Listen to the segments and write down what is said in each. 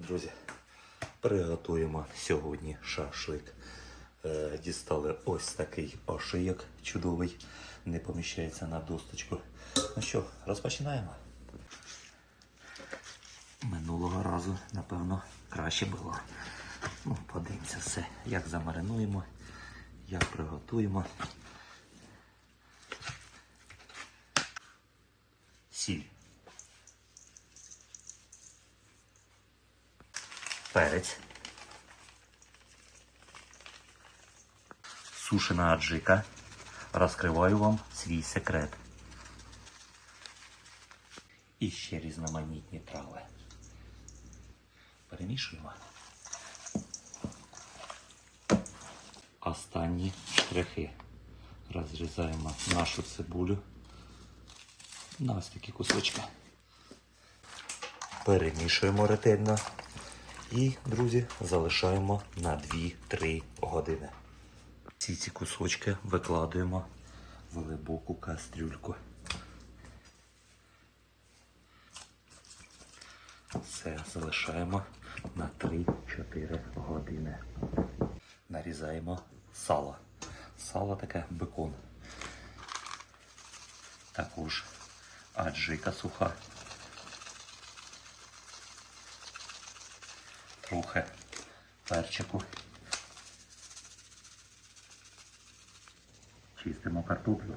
Друзі, приготуємо сьогодні шашлик. Е, Дістали ось такий ошийок чудовий, не поміщається на досточку. Ну що, розпочинаємо. Минулого разу, напевно, краще було. Ну, подивимося все, як замаринуємо, як приготуємо. Перець. Сушена аджика. Розкриваю вам свій секрет. І ще різноманітні трави. Перемішуємо. Останні штрихи. Розрізаємо нашу цибулю на ось такі кусочки. Перемішуємо ретельно. І, друзі, залишаємо на 2-3 години. Ці ці кусочки викладуємо в глибоку кастрюльку. Все залишаємо на 3-4 години. Нарізаємо сало. Сало таке бекон. Також аджика суха. Трохи перчику. Чистимо картоплю.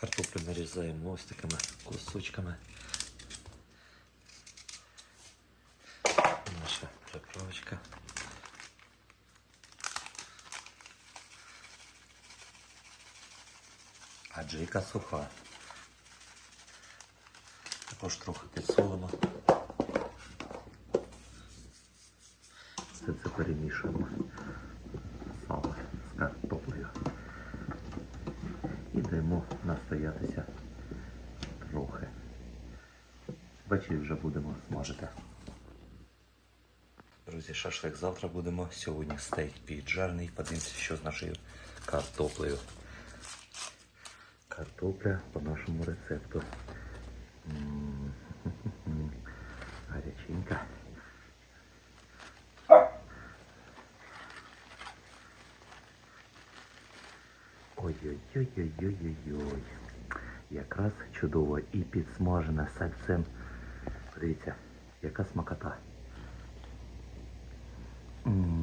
Картоплю нарізаємо ось такими кусочками. Наша приправочка. Аджика суха. Також трохи підсолимо. Все це перемішуємо. Сало з картоплею. І даємо настоятися трохи. Ввечері вже будемо смажити. Друзі, шашлик завтра будемо. Сьогодні стейк піджарний. Подивимося, що з нашою картоплею. Картопля по нашому рецепту. М, Гаряченька. Ой-ой-ой-ой-ой-ой-ой. Якраз чудово і підсмажена сальцем. Подивіться, яка смакота. М.